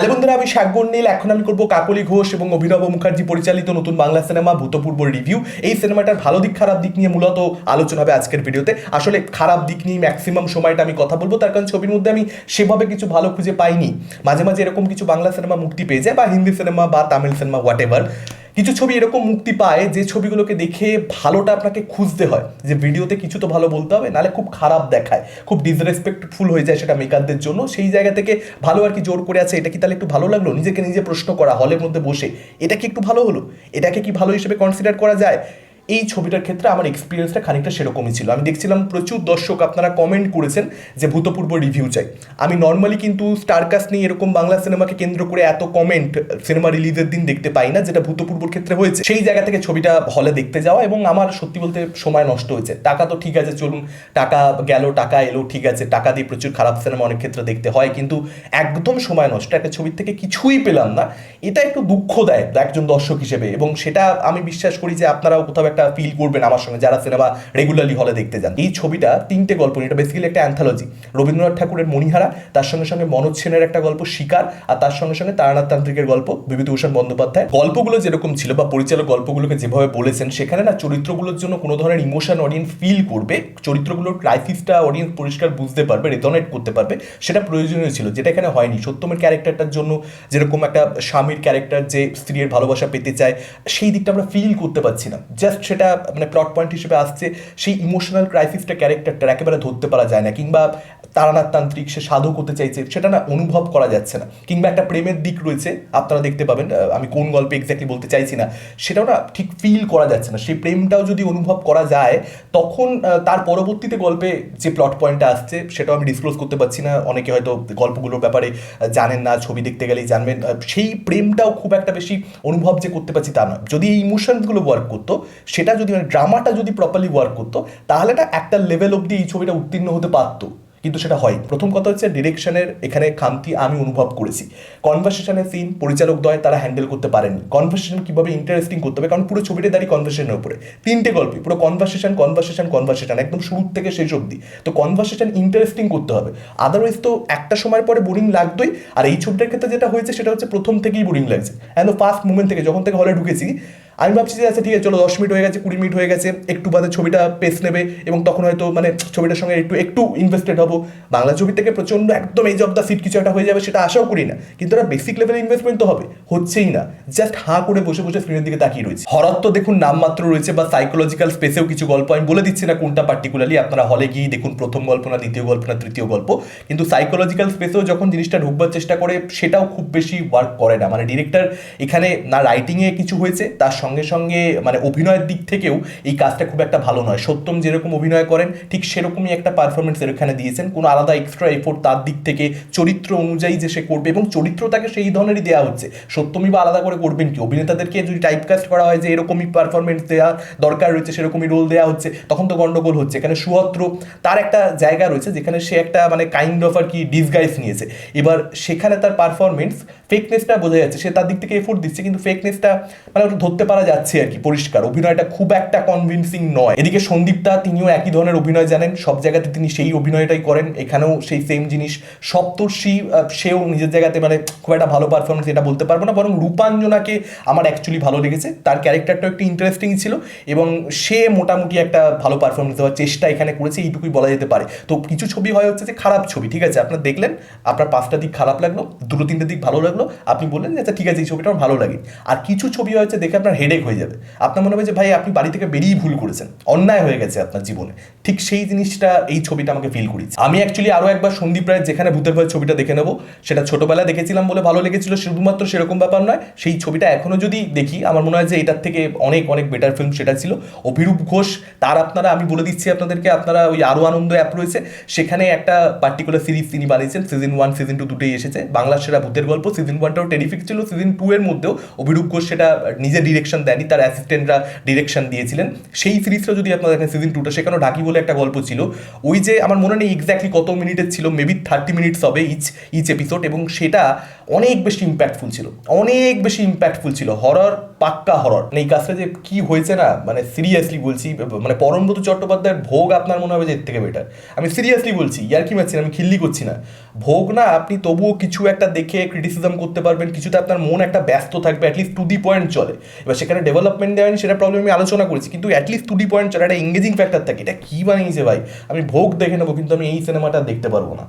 Hello বন্ধুরা, আমি শাকবর নীল। এখন আমি করব কাকলি ঘোষ এবং অভিনব মুখার্জি পরিচালিত নতুন বাংলা সিনেমা ভূতপূর্ব রিভিউ। এই সিনেমাটার ভালো দিক, খারাপ দিক নিয়ে মূলত আলোচনা হবে আজকের ভিডিওতে। আসলে খারাপ দিক নিয়ে ম্যাক্সিমাম সময়টা আমি কথা বলব, তার কারণ ছবির মধ্যে আমি সেভাবে কিছু ভালো খুঁজে পাইনি। মাঝে মাঝে এরকম কিছু বাংলা সিনেমা মুক্তি পেয়ে যায় বা হিন্দি সিনেমা বা তামিল সিনেমা হোয়াট এভার কিছু ছবি এরকম মুক্তি পায় যে ছবিগুলোকে দেখে ভালোটা আপনাকে খুঁজতে হয়, যে ভিডিওতে কিছু তো ভালো বলতে হবে, নাহলে খুব খারাপ দেখায়, খুব ডিসরেসপেক্টফুল হয়ে যায় সেটা মেকারদের জন্য, সেই জায়গা থেকে ভালো আর কি জোর করে আছে, এটা কি তাহলে একটু ভালো লাগল? নিজেকে নিজে প্রশ্ন করা হলের মধ্যে বসে, এটা কি একটু ভালো হলো? এটাকে কি ভালো হিসেবে কনসিডার করা যায়? এই ছবিটার ক্ষেত্রে আমার এক্সপিরিয়েন্সটা খানিকটা সেরকমই ছিল। আমি দেখছিলাম প্রচুর দর্শক আপনারা কমেন্ট করেছেন যে ভূতপূর্ব রিভিউ চাই। আমি নর্মালি কিন্তু স্টারকাস্ট নিয়ে এরকম বাংলা সিনেমাকে কেন্দ্র করে এত কমেন্ট সিনেমা রিলিজের দিন দেখতে পাই না, যেটা ভূতপূর্বর ক্ষেত্রে হয়েছে। সেই জায়গা থেকে ছবিটা হলে দেখতে যাওয়া এবং আমার সত্যি বলতে সময় নষ্ট হয়েছে। টাকা তো ঠিক আছে, চলুন, টাকা গেল, টাকা এলো, ঠিক আছে, টাকা দিয়ে প্রচুর খারাপ সিনেমা অনেক ক্ষেত্রে দেখতে হয়, কিন্তু একদম সময় নষ্ট। একটা ছবির থেকে কিছুই পেলাম না। এটা একটু দুঃখ দেয় একজন দর্শক হিসেবে এবং সেটা আমি বিশ্বাস করি যে আপনারাও কোথাও একটা ফিল করবেন আমার সঙ্গে যারা সিনেমা রেগুলারলি হলে দেখতে যান। এই ছবিটা তিনটে গল্প নিয়ে, এটা বেসিক্যালি একটা অ্যান্থালজি রবীন্দ্রনাথ ঠাকুরের মণিহারা তার সঙ্গে সঙ্গে মনোজ সেনের একটা গল্প শিকার আর তার সঙ্গে সঙ্গে তারানাথ তান্ত্রিকের গল্প বিভূতিভূষণ বন্দ্যোপাধ্যায়। গল্পগুলো যেরকম ছিল বা পরিচালক গল্পগুলোকে যেভাবে বলেছেন সেখানে না চরিত্রগুলোর জন্য কোনো ধরনের ইমোশন অডিয়েন্স ফিল করবে। চরিত্রগুলোর ক্রাইসিসটা অডিয়েন্স পরিষ্কার বুঝতে পারবে রেজনেট করতে পারবে সেটা প্রয়োজনীয় ছিল যেটা এখানে হয়নি। সত্যমের ক্যারেক্টারটার জন্য যেরকম একটা স্বামীর ক্যারেক্টার যে স্ত্রীর ভালোবাসা পেতে চায় সেই দিকটা আমরা ফিল করতে পারছি না। জাস্ট সেটা মানে প্লট পয়েন্ট হিসেবে আসছে, সেই ইমোশনাল ক্রাইসিসটা ক্যারেক্টারটা একেবারে ধরতে পারা যায় না, কিংবা তারানাথ তান্ত্রিক সে সাধক হতে চাইছে, সেটা না অনুভব করা যাচ্ছে না। কিংবা একটা প্রেমের দিক রয়েছে, আপনারা দেখতে পাবেন আমি কোন গল্পে এক্স্যাক্টলি বলতে চাইছি না, সেটাও না ঠিক ফিল করা যাচ্ছে না। সেই প্রেমটাও যদি অনুভব করা যায়, তখন তার পরবর্তীতে গল্পে যে প্লট পয়েন্টটা আসছে, সেটাও আমি ডিসক্লোজ করতে পারছি না। অনেকে হয়তো গল্পগুলোর ব্যাপারে জানেন না, ছবি দেখতে গেলেই জানবেন সেই প্রেমটাও খুব একটা বেশি অনুভব যে করতে পারছি তা নয়। যদি এই ইমোশনসগুলো ওয়ার্ক করতো সেটা যদি মানে ড্রামাটা যদি প্রপারলি ওয়ার্ক করতো, তাহলে না একটা লেভেল অবধি এই ছবিটা উত্তীর্ণ হতে পারতো। কিন্তু সেটা হয় প্রথম কথা হচ্ছে ডিরেকশনের এখানে খামতি আমি অনুভব করেছি। কনভারসেশনের সিন পরিচালক দয় তারা হ্যান্ডেল করতে পারেননি। কনভারসেশন কীভাবে ইন্টারেস্টিং করতে হবে? কারণ পুরো ছবিটা দাঁড়িয়ে কনভারসেশনের উপরে। তিনটে গল্পে পুরো কনভারসেশন কনভারসেশন কনভারসেশন একদম শুরু থেকে শেষ অবধি। তো কনভারসেশন ইন্টারেস্টিং করতে হবে। আদারওয়াইজ তো একটা সময় পরে বোরিং লাগতোই। আর এই ছবিটার ক্ষেত্রে যেটা হয়েছে, সেটা হচ্ছে প্রথম থেকেই বোরিং লাগছে। অ্যান্ড ফার্স্ট মুমেন্ট থেকে যখন থেকে হলে ঢুকেছি আমি ভাবছি যে আচ্ছা ঠিক আছে, চলো দশ মিনিট হয়ে গেছে, কুড়ি মিনিট হয়ে গেছে, একটু বাদে ছবিটা পেস নেবে এবং তখন হয়তো মানে ছবিটার সঙ্গে একটু একটু ইনভেস্টেড হব। বাংলা ছবি থেকে প্রচণ্ড একদম এই জব দ্য সিট কিছু একটা হয়ে যাবে সেটা আশাও করি না। কিন্তু একটা বেসিক লেভেল ইনভেস্টমেন্ট তো হবে, হচ্ছেই না। জাস্ট হাঁ করে বসে বসে স্ক্রিনের দিকে তাকিয়ে রয়েছে। হরর তো দেখুন নামমাত্র রয়েছে বা সাইকোলজিক্যাল স্পেসেও কিছু গল্প, আমি বলে দিচ্ছি না কোনটা পার্টিকুলারলি আপনারা হলে গিয়ে দেখুন প্রথম গল্প না দ্বিতীয় গল্প না তৃতীয় গল্প। কিন্তু সাইকোলজিক্যাল স্পেসেও যখন জিনিসটা ঢুকবার চেষ্টা করে, সেটাও খুব বেশি ওয়ার্ক করে না। মানে ডিরেক্টর এখানে না রাইটিংয়ে কিছু হয়েছে, তার সঙ্গে সঙ্গে সঙ্গে মানে অভিনয়ের দিক থেকেও এই কাজটা খুব একটা ভালো নয়। সত্যম যেরকম অভিনয় করেন, ঠিক সেরকমই একটা পারফরমেন্স এখানে দিয়েছেন। কোনো আলাদা এক্সট্রা এফোর্ট তার দিক থেকে, চরিত্র অনুযায়ী যে সে করবে এবং চরিত্র তাকে সেই ধরনেরই দেওয়া হচ্ছে। সত্যমই বা আলাদা করে করবেন কি? অভিনেতাদেরকে যদি টাইপকাস্ট করা হয় যে এরকমই পারফরমেন্স দেওয়া দরকার রয়েছে, সেরকমই রোল দেওয়া হচ্ছে, তখন তো গন্ডগোল হচ্ছে। এখানে সুহত্র তার একটা জায়গা রয়েছে, যেখানে সে একটা মানে কাইন্ড অফ আর কি ডিসগাইজ নিয়েছে। এবার সেখানে তার পারফরমেন্স ফেকনেসটা বোঝা যাচ্ছে। সে তার দিক থেকে এফোর্ট দিচ্ছে, কিন্তু ফেকনেসটা মানে ধরতে পারা যাচ্ছে আর কি, পরিষ্কার। অভিনয়টা খুব একটা কনভিনসিং নয়। এদিকে সন্দীপতা তিনিও একই ধরনের অভিনয় জানেন। সব জায়গাতে তিনি সেই অভিনয়টাই করেন। এখানেও সেই সেম জিনিস। সপ্তর্ষি সেও নিজের জায়গাতে মানে খুব একটা ভালো পারফরমেন্স এটা বলতে পারব না। বরং রূপাঞ্জনাকে আমার অ্যাকচুয়ালি ভালো লেগেছে। তার ক্যারেক্টারটা একটু ইন্টারেস্টিং ছিল এবং সে মোটামুটি একটা ভালো পারফরমেন্স দেওয়ার চেষ্টা এখানে করেছে। এইটুকুই বলা যেতে পারে। তো কিছু ছবি হয় হচ্ছে যে খারাপ ছবি, ঠিক আছে? আপনার দেখলেন, আপনার পাঁচটা দিক খারাপ লাগল, দুটো তিনটে দিক ভালো লাগল। আপনি বললেন যে আচ্ছা ঠিক আছে, এই ছবিটা আমার ভালো লাগে। আর কিছু ছবি হয়েছে দেখে আপনার হেডেক হয়ে যাবে। আপনার মনে হবে যে, ভাই, আপনি বাড়ি থেকে বেরিয়েই ভুল করেছেন। অন্যায় হয়ে গেছে আপনার জীবনে। ঠিক সেই জিনিসটা এই ছবিটা আমাকে ফিল করেছে আমি অ্যাকচুয়ালি আরও একবার সন্দীপ রায়ের যেখানে ভূতের ভয় ছবিটা দেখে নেব, সেটা ছোটবেলায় দেখেছিলাম বলে ভালো লেগেছিল, শুধুমাত্র সেরকম ব্যাপার নয়, সেই ছবিটা এখনও যদি দেখি, আমার মনে হয় যে, এটার থেকে অনেক অনেক বেটার ফিল্ম সেটা ছিল। অভিরূপ ঘোষ, তার আপনারা, আমি বলে দিচ্ছি আপনাদেরকে, আপনারা ওই আরও আনন্দ অ্যাপ রয়েছে। সেখানে একটা পার্টিকুলার সিরিজ তিনি বানিয়েছেন সিজন ওয়ান সিজন টু দুটোই এসেছে। বাংলা সেরা ভূতের গল্প সিজন ওয়ানটাও টেরিফিক ছিল সিজন টু এর মধ্যেও অভিরূপ ঘোষ সেটা নিজে ডিরেকশন দেয়নি, তার অ্যাসিস্ট্যান্টরা ডিরেকশন দিয়েছিলেন। সেই সিরিজটা যদি আপনারা দেখেন সিজন টুটা সেখানে ঢাকি বলে একটা গল্প ছিল। ওই যে আমার মনে নেই এক্স্যাক্টলি কত মিনিটের ছিল মেবি থার্টি মিনিটস হবে ইচ ইচ এপিসোড এবং সেটা অনেক বেশি ইম্প্যাক্টফুল ছিল। অনেক বেশি ইম্প্যাক্টফুল ছিল। হরর পাক্কা হরর মানে এই কাজটা যে কি হয়েছে না মানে সিরিয়াসলি বলছি মানে পরমব্রত চট্টোপাধ্যায়ের ভোগ আপনার মনে হবে যে এর থেকে বেটার আমি সিরিয়াসলি বলছি, ইয়ার কি মারছি আমি খিল্লি করছি না। ভোগ না, আপনি তবুও কিছু একটা দেখে ক্রিটিসিজম করতে পারবেন কিছুতে আপনার মন একটা ব্যস্ত থাকবে অ্যাটলিস্ট টু দি পয়েন্ট চলে। এবার সেখানে ডেভেলপমেন্ট দেওয়া সেটা প্রবলেম আমি আলোচনা করেছি, কিন্তু অ্যাটলিস্ট টু দি পয়েন্ট চলে, একটা এঙ্গেজিং ফ্যাক্টর থাকে। এটা কী বানিয়েছে ভাই? আমি ভোগ দেখে নেব, কিন্তু আমি এই সিনেমাটা দেখতে পারব না।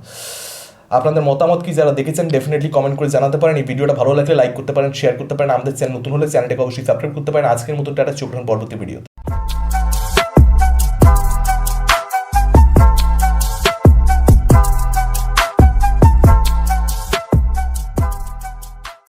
আপনাদের মতামত কি যারা দেখেছেন ডেফিনেটলি কমেন্ট করে জানাতে পারেন। এই ভিডিওটা ভালো লাগলে লাইক করতে পারেন শেয়ার করতে পারেন। আমাদের চ্যানেল নতুন হলে চ্যানেলটাকে অবশ্যই সাবস্ক্রাইব করতে পারেন। আজকের মতো টাটা চোখ পরবর্তী ভিডিও